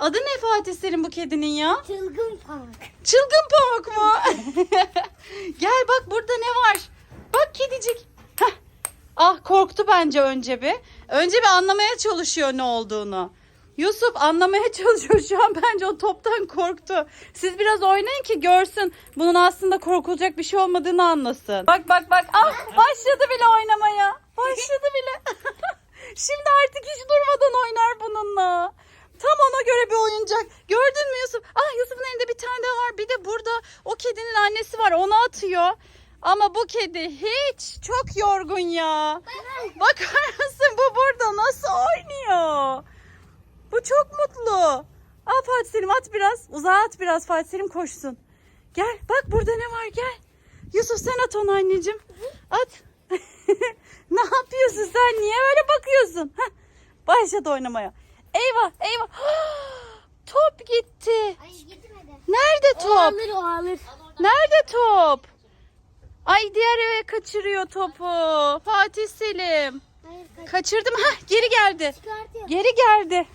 Adı ne Fatih Selim bu kedinin ya? Çılgın pamuk. Çılgın pamuk mu? Gel bak burada ne var? Bak kedicik. Heh. Ah korktu bence önce bir. Önce bir anlamaya çalışıyor ne olduğunu. Yusuf anlamaya çalışıyor şu an bence o toptan korktu. Siz biraz oynayın ki görsün bunun aslında korkulacak bir şey olmadığını anlasın. Bak bak bak ah başladı bile oynamaya. Başladı bile. Şimdi artık hiç durmadan oynar bununla. Tam ona göre bir oyuncak. Gördün mü Yusuf? Ah Yusuf'un elinde bir tane daha var. Bir de burada o kedinin annesi var. Onu atıyor. Ama bu kedi hiç çok yorgun ya. Bakar mısın bu burada nasıl oynuyor? Bu çok mutlu. Al Fatih Selim at biraz. Uzağa at biraz Fatih Selim koşsun. Gel bak burada ne var gel. Yusuf sen at onu anneciğim. At. ne yapıyorsun sen? Niye öyle bakıyorsun? Heh. Başladı oynamaya. Eyvah eyvah. Top gitti. Ay gitmedi. Nerede O top? alır o alır. Nerede top? Ay diğer eve kaçırıyor topu. Fatih Selim. Hayır kaç. Kaçırdım. Hah geri geldi. Çıkartıyor. Geri geldi.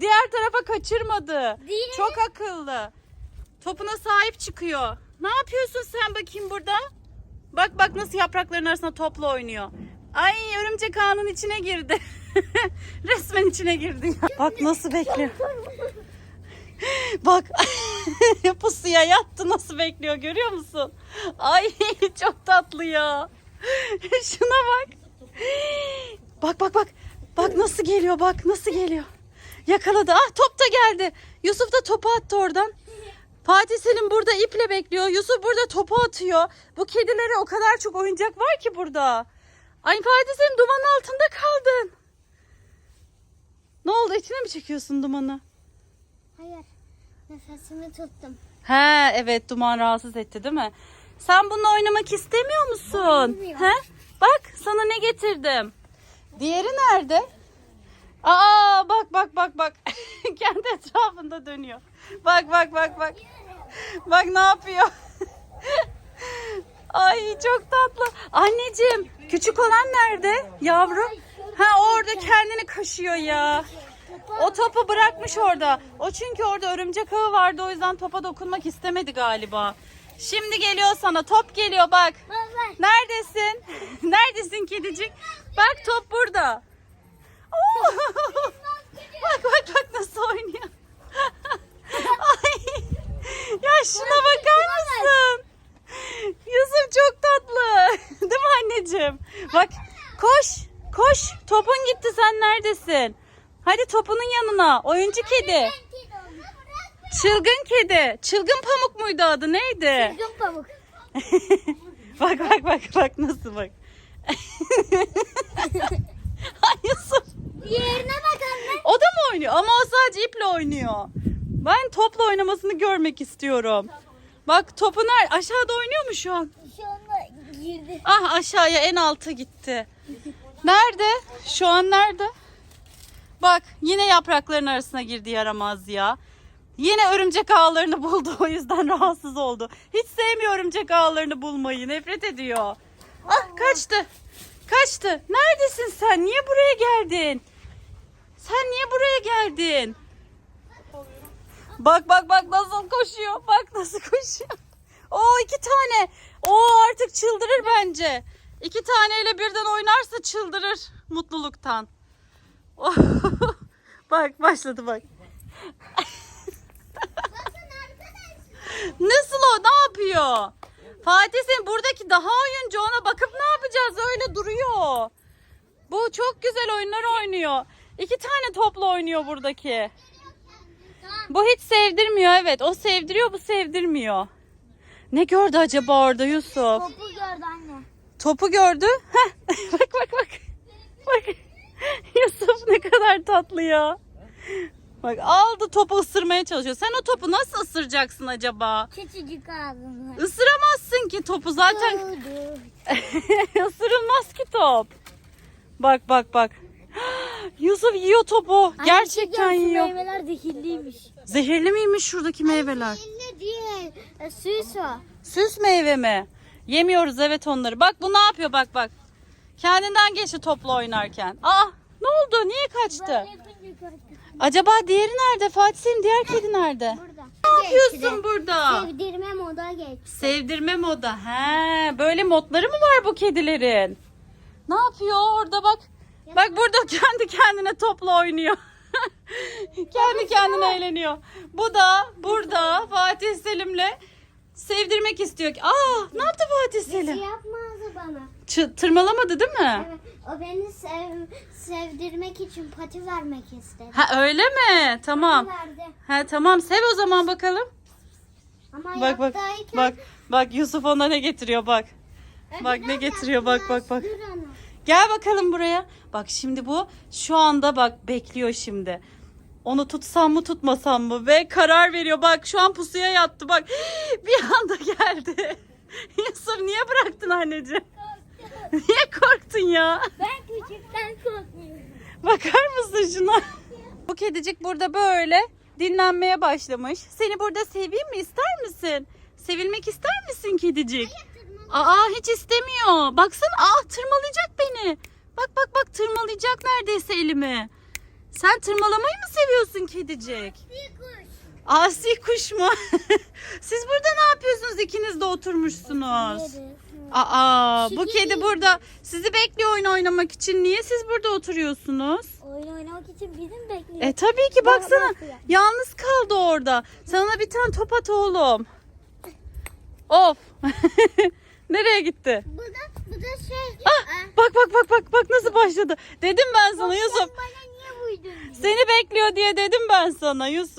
Diğer tarafa kaçırmadı. Değil? Çok akıllı. Topuna sahip çıkıyor. Ne yapıyorsun sen bakayım burada? Bak bak nasıl yaprakların arasında topla oynuyor. Ay örümcek ağının içine girdi. Resmen içine girdi. ya. Bak nasıl bekliyor. Bak pusuya yattı nasıl bekliyor görüyor musun? Ay çok tatlı ya. Şuna bak. Bak bak bak. Bak nasıl geliyor bak nasıl geliyor. Yakaladı. Ah top da geldi. Yusuf da topu attı oradan. Fatih Selim burada iple bekliyor. Yusuf burada topu atıyor. Bu kedilere o kadar çok oyuncak var ki burada. Ay Fatih Selim dumanın altında kaldın. Ne oldu içine mi çekiyorsun dumanı? Hayır. Nefesimi tuttum. He evet duman rahatsız etti değil mi? Sen bununla oynamak istemiyor musun? Bilmiyorum. He? Bak sana ne getirdim. Diğeri nerede? Aa bak bak bak bak. Kendi etrafında dönüyor. Bak bak bak bak. Bak ne yapıyor. Ay çok tatlı. Anneciğim küçük olan nerede? Yavrum. Ha orada kendini kaşıyor ya. O topu bırakmış orada. O çünkü orada örümcek ağı vardı o yüzden topa dokunmak istemedi galiba. Şimdi geliyor sana top geliyor bak. Neredesin? Neredesin kedicik? Bak top burada. Oo! bak bak bak nasıl oynuyor. Ay. Ya şuna bakar mısın? Yusuf çok tatlı. Değil mi anneciğim? Bak koş. Koş. Topun gitti sen neredesin? Hadi topunun yanına. Oyuncu kedi. Çılgın kedi. Çılgın pamuk muydu adı neydi? Çılgın pamuk. bak bak bak bak nasıl bak. Ay Yusuf. Diğerine bak anne. O da mı oynuyor? Ama o sadece iple oynuyor. Ben topla oynamasını görmek istiyorum. Bak topu nerede? Aşağıda oynuyor mu şu an? Şu anda girdi. Ah aşağıya en alta gitti. Nerede? Şu an nerede? Bak yine yaprakların arasına girdi yaramaz ya. Yine örümcek ağlarını buldu o yüzden rahatsız oldu. Hiç sevmiyor örümcek ağlarını bulmayı. Nefret ediyor. Ah kaçtı. Kaçtı. Neredesin sen? Niye buraya geldin? Sen niye buraya geldin? Bak bak bak nasıl koşuyor. Bak nasıl koşuyor. Oo iki tane. Oo artık çıldırır bence. İki taneyle birden oynarsa çıldırır mutluluktan. Bak başladı bak. Nasıl o? Ne yapıyor? Fatih sen buradaki daha oyuncu ona bakıp ne yapacağız? Öyle duruyor. Bu çok güzel oyunlar oynuyor. İki tane topla oynuyor buradaki. Bu hiç sevdirmiyor evet. O sevdiriyor bu sevdirmiyor. Ne gördü acaba orada Yusuf? Topu gördü anne. Topu gördü. Heh. bak bak bak. Bak. Tatlı ya. Bak aldı topu ısırmaya çalışıyor. Sen o topu nasıl ısıracaksın acaba? Küçücük ağzım var. Isıramazsın ki topu zaten Oldu. ısırılmaz ki top. Bak bak bak. Yusuf yiyor topu. Gerçekten Anne, şu yiyor. Meyveler zehirliymiş. Zehirli miymiş şuradaki meyveler? Ne diye? E, süs o. Süs meyve mi? Yemiyoruz evet onları. Bak bu ne yapıyor bak bak. Kendinden geçti topla oynarken. Aa ne oldu? Niye kaçtı? Acaba diğeri nerede? Fatih Selim diğer kedi nerede? Burada. Ne yapıyorsun burada? Sevdirme moda geç. Sevdirme moda. He, böyle modları mı var bu kedilerin? Ne yapıyor orada bak. Bak burada kendi kendine topla oynuyor. kendi kendine eğleniyor. Bu da burada Fatih Selim'le sevdirmek istiyor. Aa, ne yaptı Fatih Bir şey Selim? yapmazdı bana. Çı- tırmalamadı değil mi? Evet, o beni sev, sevdirmek için pati vermek istedi. Ha öyle mi? Tamam. Verdi. Ha tamam sev o zaman bakalım. Ama Bak bak yaptığıyken- bak bak Yusuf ona ne getiriyor bak. Bak ne getiriyor bak bak bak. Dur ana. Gel bakalım buraya. Bak şimdi bu şu anda bak bekliyor şimdi. Onu tutsam mı tutmasam mı ve karar veriyor. Bak şu an pusuya yattı bak. Bir anda geldi. Yusuf niye bıraktın anneciğim? Niye korktun ya? Ben küçükten korkmuyorum. Bakar mısın şuna? Bu kedicik burada böyle dinlenmeye başlamış. Seni burada seveyim mi ister misin? Sevilmek ister misin kedicik? Aa hiç istemiyor. Baksana aa tırmalayacak beni. Bak bak bak tırmalayacak neredeyse elimi. Sen tırmalamayı mı seviyorsun kedicik? Bir kuş. Asi kuş mu? Siz burada ne yapıyorsunuz? İkiniz de oturmuşsunuz. Aa bu kedi burada sizi bekliyor oyun oynamak için. Niye siz burada oturuyorsunuz? Oyun oynamak için bizim bekliyor. E tabii ki baksana. bak ya. Yalnız kaldı orada. Sana bir tane top at oğlum. Of. Nereye gitti? Bu da, bu da şey. Ah, bak bak bak bak bak nasıl başladı. Dedim ben sana Yusuf. Bana? Seni bekliyor diye dedim ben sana Yusuf.